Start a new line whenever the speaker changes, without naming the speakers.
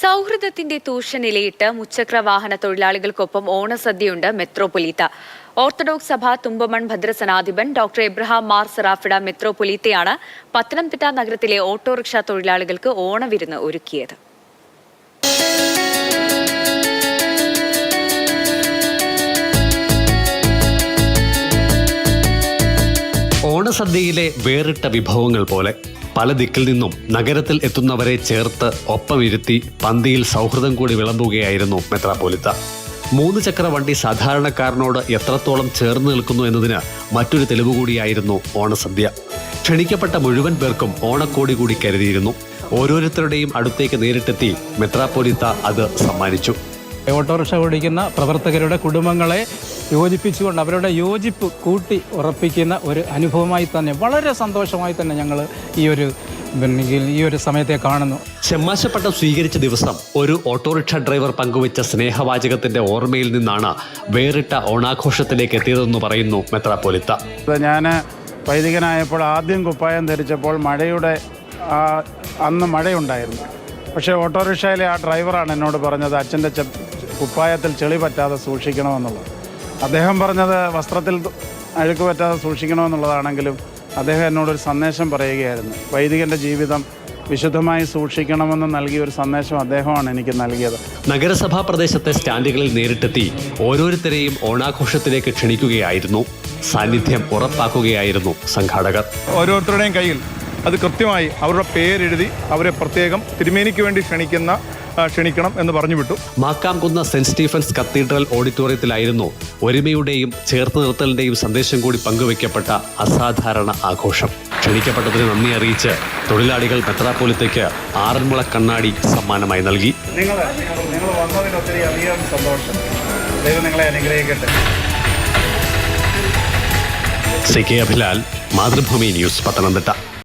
സൗഹൃദത്തിന്റെ തൂഷനിലയിട്ട് മുച്ചക്ര വാഹന തൊഴിലാളികൾക്കൊപ്പം ഓണസദ്യയുണ്ട് മെത്രോപൊലീത്ത. ഓർത്തഡോക്സ് സഭ തുമ്പമൺ ഭദ്രസനാധിപൻ ഡോക്ടർ എബ്രഹാം മാർ സെറാഫിഡ മെത്രോപൊലീത്തയാണ് പത്തനംതിട്ട നഗരത്തിലെ ഓട്ടോറിക്ഷ തൊഴിലാളികൾക്ക് ഓണവിരുന്ന് ഒരുക്കിയത്.
ഓണസദ്യയിലെ വേറിട്ട വിഭവങ്ങൾ പോലെ പല ദിക്കിൽ നിന്നും നഗരത്തിൽ എത്തുന്നവരെ ചേർത്ത് ഒപ്പമിരുത്തി പന്തിയിൽ സൗഹൃദം കൂടി വിളമ്പുകയായിരുന്നു മെത്രാപ്പോലിത്ത. മൂന്ന് ചക്ര വണ്ടി സാധാരണക്കാരനോട് എത്രത്തോളം ചേർന്ന് നിൽക്കുന്നു എന്നതിന് മറ്റൊരു തെളിവ് കൂടിയായിരുന്നു ഓണസദ്യ. ക്ഷണിക്കപ്പെട്ട മുഴുവൻ പേർക്കും ഓണക്കോടി കൂടി കരുതിയിരുന്നു. ഓരോരുത്തരുടെയും അടുത്തേക്ക് നേരിട്ടെത്തി മെത്രാപ്പോലിത്ത അത് സമ്മാനിച്ചു.
ഓട്ടോറിക്ഷ ഓടിക്കുന്ന പ്രവർത്തകരുടെ കുടുംബങ്ങളെ യോജിപ്പിച്ചുകൊണ്ട് അവരുടെ യോജിപ്പ് കൂട്ടി ഉറപ്പിക്കുന്ന ഒരു അനുഭവമായി തന്നെ വളരെ സന്തോഷമായി തന്നെ ഞങ്ങൾ ഈ ഒരു ഈ ഒരു സമയത്തെ കാണുന്നു.
ചെമ്മാശപ്പട്ടം സ്വീകരിച്ച ദിവസം ഒരു ഓട്ടോറിക്ഷ ഡ്രൈവർ പങ്കുവച്ച സ്നേഹവാചകത്തിന്റെ ഓർമ്മയിൽ നിന്നാണ് വേറിട്ട ഓണാഘോഷത്തിലേക്ക് എത്തിയതെന്ന് പറയുന്നു മെത്രാപ്പോലിത്ത.
ഞാൻ വൈദികനായപ്പോൾ ആദ്യം കുപ്പായം ധരിച്ചപ്പോൾ മഴയുടെ ആ, അന്ന് മഴയുണ്ടായിരുന്നു. പക്ഷേ ഓട്ടോറിക്ഷയിലെ ആ ഡ്രൈവറാണ് എന്നോട് പറഞ്ഞത് അച്ഛന്റെ കുപ്പായത്തിൽ ചെളി പറ്റാതെ സൂക്ഷിക്കണമെന്നുള്ളത്. അദ്ദേഹം പറഞ്ഞത് വസ്ത്രത്തിൽ അഴുക്ക് പറ്റാതെ സൂക്ഷിക്കണമെന്നുള്ളതാണെങ്കിലും അദ്ദേഹം എന്നോടൊരു സന്ദേശം പറയുകയായിരുന്നു. വൈദികന്റെ ജീവിതം വിശുദ്ധമായി സൂക്ഷിക്കണമെന്ന് നൽകിയ ഒരു സന്ദേശം അദ്ദേഹമാണ് എനിക്ക് നൽകിയത്.
നഗരസഭാ പ്രദേശത്തെ സ്റ്റാൻഡുകളിൽ നേരിട്ടെത്തി ഓരോരുത്തരെയും ഓണാഘോഷത്തിലേക്ക് ക്ഷണിക്കുകയായിരുന്നു. സാന്നിധ്യം ഉറപ്പാക്കുകയായിരുന്നു സംഘാടകർ.
ഓരോരുത്തരുടെയും കയ്യിൽ അത് കൃത്യമായി അവരുടെ പേരെഴുതി അവരെ പ്രത്യേകം തിരുമേനിക്ക് വേണ്ടി ക്ഷണിക്കുന്ന ക്ഷണിക്കണം എന്ന് പറഞ്ഞു വിട്ടു.
മാക്കാംകുന്ന സെന്റ് സ്റ്റീഫൻസ് കത്തീഡ്രൽ ഓഡിറ്റോറിയത്തിലായിരുന്നു ഒരുമയുടെയും ചേർത്ത് നിർത്തലിന്റെയും സന്ദേശം കൂടി പങ്കുവയ്ക്കപ്പെട്ട അസാധാരണ ആഘോഷം. ക്ഷണിക്കപ്പെട്ടതിന് നന്ദി അറിയിച്ച് തൊഴിലാളികൾ മെത്രാപ്പോലിത്തേക്ക് ആറന്മുള കണ്ണാടി സമ്മാനമായി നൽകി.
നിങ്ങൾ നിങ്ങൾ വന്നതിന് ഒത്തിരി അധികം സന്തോഷം. ദൈവം നിങ്ങളെ അനുഗ്രഹിക്കട്ടെ.
C K Abhilal Mathrubhumi news Pathanamthitta.